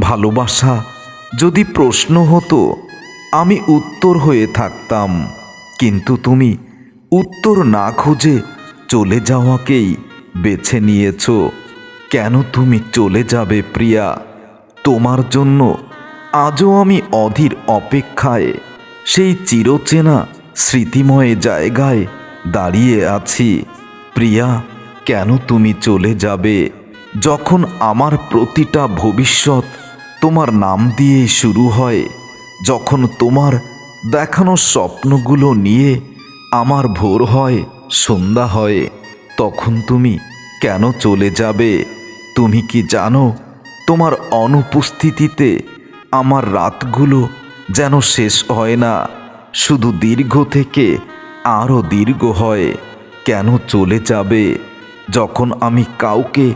ভালোবাসা যদি প্রশ্ন হতো, আমি উত্তর হয়ে থাকতাম। কিন্তু তুমি উত্তর না খুঁজে চলে যাওয়াকেই বেছে নিয়েছ। কেন তুমি চলে যাবে প্রিয়া? তোমার জন্য আজও আমি অধীর অপেক্ষায়। সেই চিরচেনা স্মৃতিময় জায়গায় দাঁড়িয়ে আছি। প্রিয়া, কেন তুমি চলে যাবে? যখন আমার প্রতিটা ভবিষ্যৎ তোমার নাম দিয়েই শুরু হয়। যখন তোমার দেখানো স্বপ্নগুলো নিয়ে আমার ভোর হয়, সন্ধ্যা হয়, তখন তুমি কেন চলে যাবে? তুমি কি জানো, তোমার অনুপস্থিতিতে আমার রাতগুলো যেন শেষ হয় না। শুধু দীর্ঘ থেকে আরও দীর্ঘ হয়, কেন চলে যাবে? যখন আমি কাউকে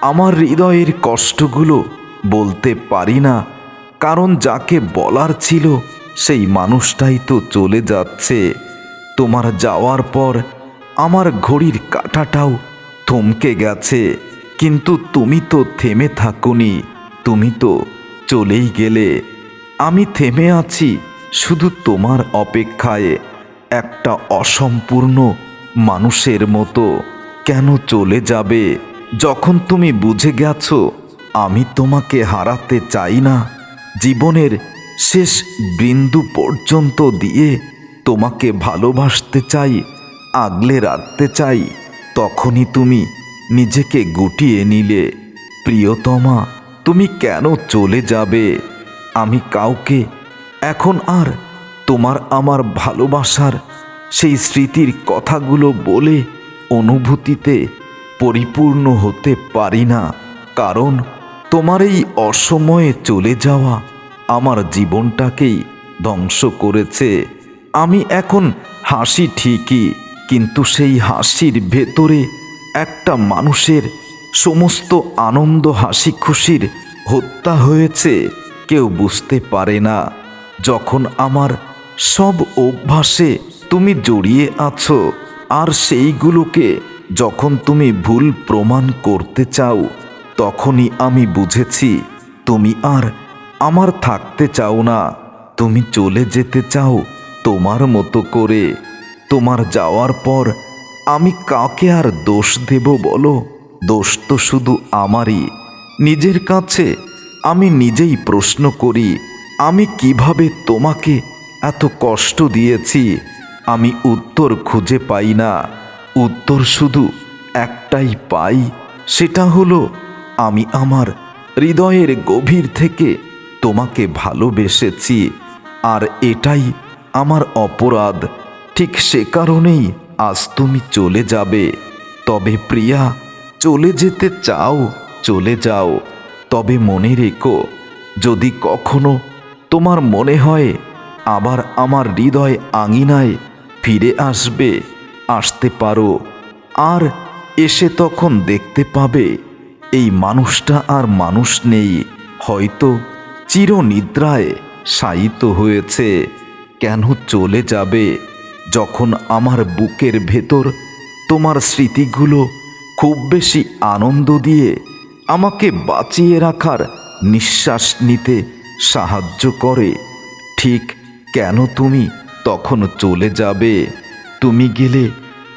আমার হৃদয়ের কষ্টগুলো বলতে পারি না। কারণ যাকে বলার ছিল, সেই মানুষটাই তো চলে যাচ্ছে। তোমার যাওয়ার পর আমার ঘড়ির কাঁটাটাও থমকে গেছে। কিন্তু তুমি তো থেমে থাকুনি। তুমি তো চলেই গেলে। আমি থেমে আছি শুধু তোমার অপেক্ষায়। একটা অসম্পূর্ণ মানুষের মতো কেন চলে যাবে? যখন তুমি বুঝে গেছো আমি তোমাকে হারাতে চাই না। জীবনের শেষ বিন্দু পর্যন্ত দিয়ে তোমাকে ভালোবাসতে চাই, আগলে রাখতে চাই, তখনই তুমি নিজেকে গুটিয়ে নিলে। প্রিয়তমা, তুমি কেন চলে যাবে? আমি কাউকে এখন আর তোমার আমার ভালোবাসার সেই স্মৃতির কথাগুলো বলে অনুভূতিতে পরিপূর্ণ হতে পারি না। কারণ তোমার এই অসময়ে চলে যাওয়া আমার জীবনটাকেই ধ্বংস করেছে। আমি এখন হাসি ঠিকই, কিন্তু সেই হাসির ভেতরে একটা মানুষের সমস্ত আনন্দ, হাসি খুশির হত্যা হয়েছে। কেউ বুঝতে পারে না যখন আমার সব অভ্যাসে তুমি জড়িয়ে আছো আর সেইগুলোকে যখন তুমি ভুল প্রমাণ করতে চাও তখনই আমি বুঝেছি, তুমি আর আমার থাকতে চাও না। তুমি চলে যেতে চাও তোমার মতো করে। তোমার যাওয়ার পর আমি কাকে আর দোষ দেব বলো? দোষ তো শুধু আমারই। নিজের কাছে আমি নিজেই প্রশ্ন করি, আমি কীভাবে তোমাকে এত কষ্ট দিয়েছি? আমি উত্তর খুঁজে পাই না। উত্তর শুধু একটাই পাই, সেটা হলো আমি আমার হৃদয়ের গভীর থেকে তোমাকে ভালোবেসেছি। আর এটাই আমার অপরাধ। ঠিক সে কারণেই আজ তুমি চলে যাবে। তবে প্রিয়া, চলে যেতে চাও, চলে যাও। তবে মনে রেখো, যদি কখনো তোমার মনে হয় আবার আমার হৃদয় আঙিনায় ফিরে আসবে, আসতে পারো। আর এসে তখন দেখতে পাবে। এই মানুষটা আর মানুষ নেই। হয়তো চিরনিদ্রায় শায়িত হয়েছে। কেন চলে যাবে? যখন আমার বুকের ভেতর তোমার স্মৃতিগুলো খুব বেশি আনন্দ দিয়ে আমাকে বাঁচিয়ে রাখার নিঃশ্বাস নিতে সাহায্য করে, ঠিক কেন তুমি তখন চলে যাবে? তুমি গেলে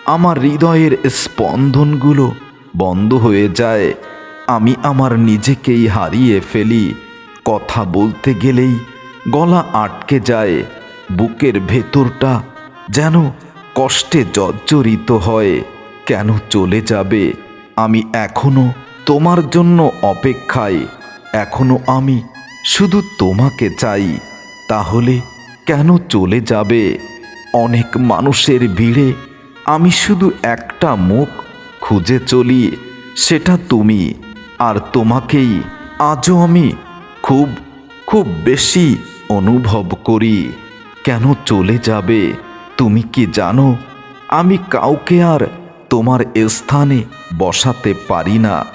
আমার হৃদয়ের স্পন্দনগুলো বন্ধ হয়ে যায়। আমি আমার নিজেকেই হারিয়ে ফেলি। কথা বলতে গেলেই গলা আটকে যায়। বুকের ভেতরটা যেন কষ্টে জর্জরিত হয়। কেন চলে যাবে? আমি এখনও তোমার জন্য অপেক্ষায়। এখনও আমি শুধু তোমাকে চাই। তাহলে কেন চলে যাবে? অনেক মানুষের ভিড়ে আমি শুধু একটা মুখ খুঁজে চলি, সেটা তুমি। আর তোমাকেই আজও আমি খুব খুব বেশি অনুভব করি। কেন চলে যাবে, তুমি কি জানো? আমি কাউকে আর তোমার স্থানে বসাতে পারি না।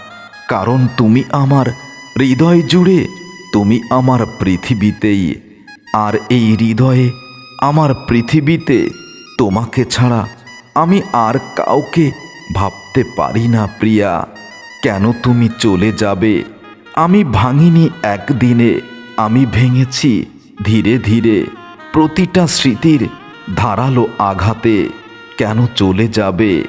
কারণ তুমি আমার হৃদয় জুড়ে, তুমি আমার পৃথিবীতেই। আর এই হৃদয়ে, আমার পৃথিবীতে তোমাকে ছাড়া আমি আর কাউকে ভাবতে পারি না, প্রিয়া। কেন তুমি চলে যাবে? আমি ভাঙিনি একদিনে, আমি ভেঙেছি ধীরে ধীরে। প্রতিটা স্মৃতির ধারালো আঘাতে কেন চলে যাবে?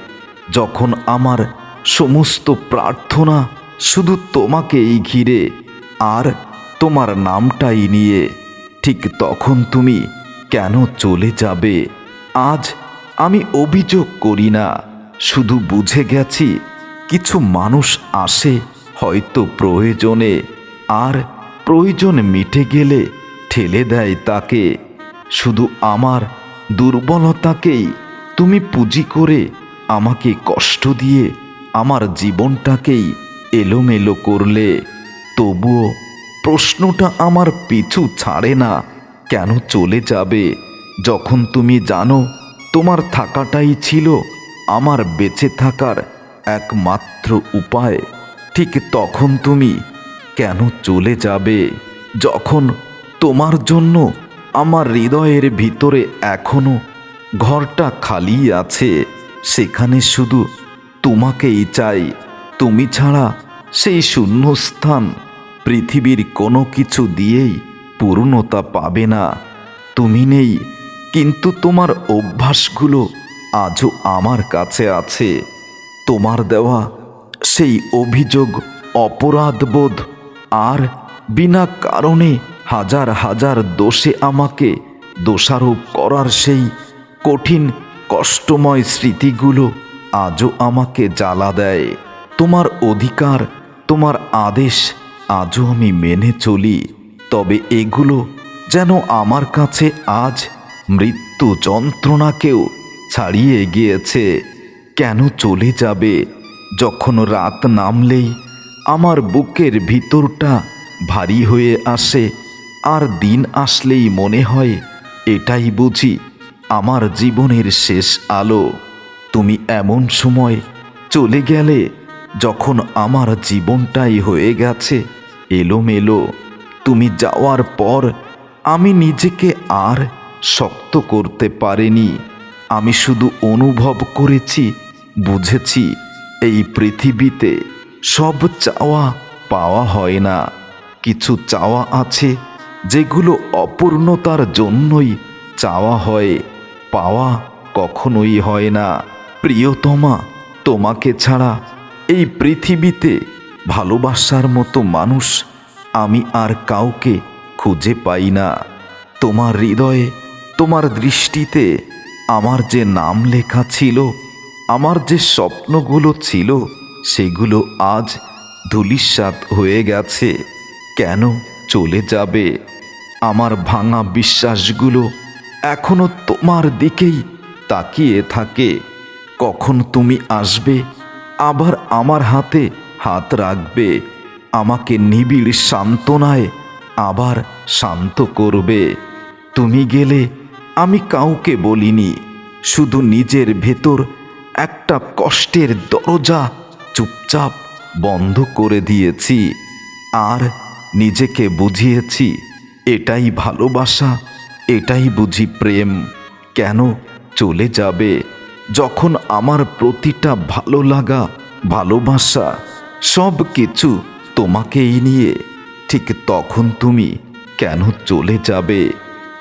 যখন আমার সমস্ত প্রার্থনা শুধু তোমাকেই ঘিরে, আর তোমার নামটাই নিয়ে, ঠিক তখন তুমি কেন চলে যাবে? আজ আমি অভিযোগ করি না, শুধু বুঝে গেছি কিছু মানুষ আসে, হয়তো প্রয়োজনে, আর প্রয়োজন মিটে গেলে ঠেলে দেয় তাকে। শুধু আমার দুর্বলতাকেই তুমি পুঁজি করে আমাকে কষ্ট দিয়ে আমার জীবনটাকেই এলোমেলো করলে। তবুও প্রশ্নটা আমার পিছু ছাড়ে না, কেন চলে যাবে? যখন তুমি জানো, তোমার থাকাটাই ছিল আমার বেঁচে থাকার একমাত্র উপায়। ঠিক তখন তুমি কেন চলে যাবে? যখন তোমার জন্য আমার হৃদয়ের ভিতরে এখনও ঘরটা খালি আছে, সেখানে শুধু তোমাকেই চাই। তুমি ছাড়া সেই শূন্যস্থান পৃথিবীর কোনো কিছু দিয়েই পূর্ণতা পাবে না। তুমি নেই, কিন্তু তোমার অভ্যাসগুলো আজও আমার কাছে আছে। তোমার দেওয়া সেই অভিযোগ অপরাধবোধ। আর বিনা কারণে হাজার হাজার দোষে আমাকে দোষারোপ করার সেই কঠিন কষ্টময় স্মৃতিগুলো আজও আমাকে জ্বালা দেয়। তোমার অধিকার, তোমার আদেশ আজও আমি মেনে চলি। তবে এগুলো যেন আমার কাছে আজ মৃত্যু যন্ত্রণাকেও ছাড়িয়ে গিয়েছে। কেন চলে যাবে? যখন রাত নামলেই আমার বুকের ভিতরটা ভারী হয়ে আসে, আর দিন আসলেই মনে হয় এটাই বুঝি আমার জীবনের শেষ আলো। তুমি এমন সময় চলে গেলে যখন আমার জীবনটাই হয়ে গেছে এলোমেলো। তুমি যাওয়ার পর আমি নিজেকে আর শক্ত করতে পারিনি। আমি শুধু অনুভব করেছি বুঝেছি, এই পৃথিবীতে সব চাওয়া পাওয়া হয় না। কিছু চাওয়া আছে যেগুলো অপূর্ণতার জন্যই চাওয়া হয়, পাওয়া কখনোই হয় না। প্রিয়তমা, তোমাকে ছাড়া এই পৃথিবীতে ভালোবাসার মতো মানুষ আমি আর কাউকে খুঁজে পাই না। তোমার হৃদয়ে, তোমার দৃষ্টিতে আমার যে নাম লেখা ছিল আমার যে স্বপ্নগুলো ছিল, সেগুলো আজ ধুলিস্বাত হয়ে গেছে। কেন চলে যাবে? আমার ভাঙা বিশ্বাসগুলো এখনও তোমার দিকেই তাকিয়ে থাকে। কখন তুমি আসবে? আবার আমার হাতে হাত রাখবে। আমাকে নিবিড় সান্ত্বনায় আবার শান্ত করবে। তুমি গেলে আমি কাউকে বলিনি, শুধু নিজের ভেতর একটা কষ্টের দরজা চুপচাপ বন্ধ করে দিয়েছি। আর নিজেকে বুঝিয়েছি, এটাই ভালোবাসা, এটাই বুঝি প্রেম। কেন চলে যাবে? যখন আমার প্রতিটা ভালো লাগা, ভালোবাসা, সব কিছু তোমাকেই নিয়ে, ঠিক তখন তুমি কেন চলে যাবে?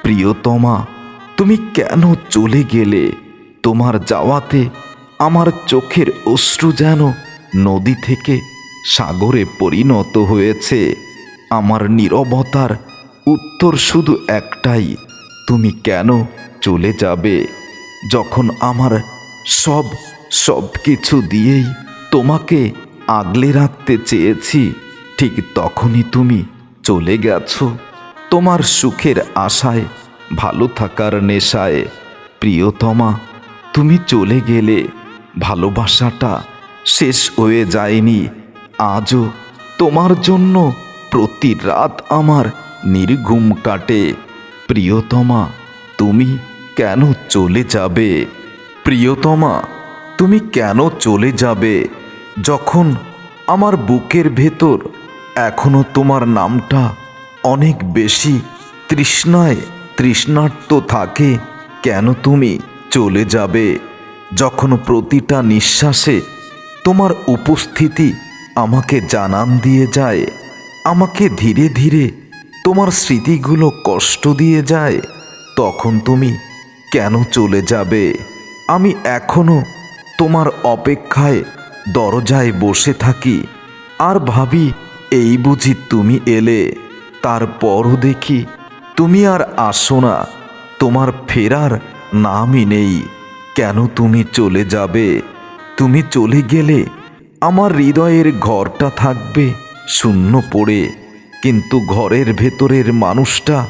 প্রিয়তমা, তুমি কেন চলে গেলে? তোমার যাওয়াতে আমার চোখের অশ্রু যেন নদী থেকে সাগরে পরিণত হয়েছে। আমার নীরবতার উত্তর শুধু একটাই, তুমি কেন চলে যাবে? যখন আমার সব সব কিছু দিয়েই তোমাকে আগলে রাখতে চেয়েছি, ঠিক তখনই তুমি চলে গেছো। তোমার সুখের আশায়, ভালো থাকার নেশায়। প্রিয়তমা, তুমি চলে গেলে ভালোবাসাটা শেষ হয়ে যায়নি। আজও তোমার জন্য প্রতি রাত আমার নির্ঘুম কাটে। প্রিয়তমা, তুমি কেন চলে যাবে? প্রিয়তমা, তুমি কেন চলে যাবে? যখন আমার বুকের ভেতর এখনও তোমার নামটা অনেক বেশি তৃষ্ণায় তৃষ্ণার্ত থাকে, কেন তুমি চলে যাবে? যখন প্রতিটা নিঃশ্বাসে তোমার উপস্থিতি আমাকে জানান দিয়ে যায়, আমাকে ধীরে ধীরে তোমার স্মৃতিগুলো কষ্ট দিয়ে যায়, তখন তুমি কেন চলে যাবে? আমি এখনও তোমার অপেক্ষায় দরজায় বসে থাকি, আর ভাবি এই বুঝি তুমি এলে, তারপরও দেখি তুমি আর আসো না, তোমার ফেরার নামই নেই। কেন তুমি চলে যাবে? তুমি চলে গেলে আমার হৃদয়ের ঘরটা থাকবে শূন্য পড়ে। কিন্তু ঘরের ভেতরের মানুষটা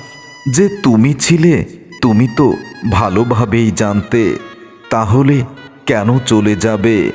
যে তুমি ছিলে, তুমি তো ভালোভাবেই জানতে। তাহলে কেন চলে যাবে?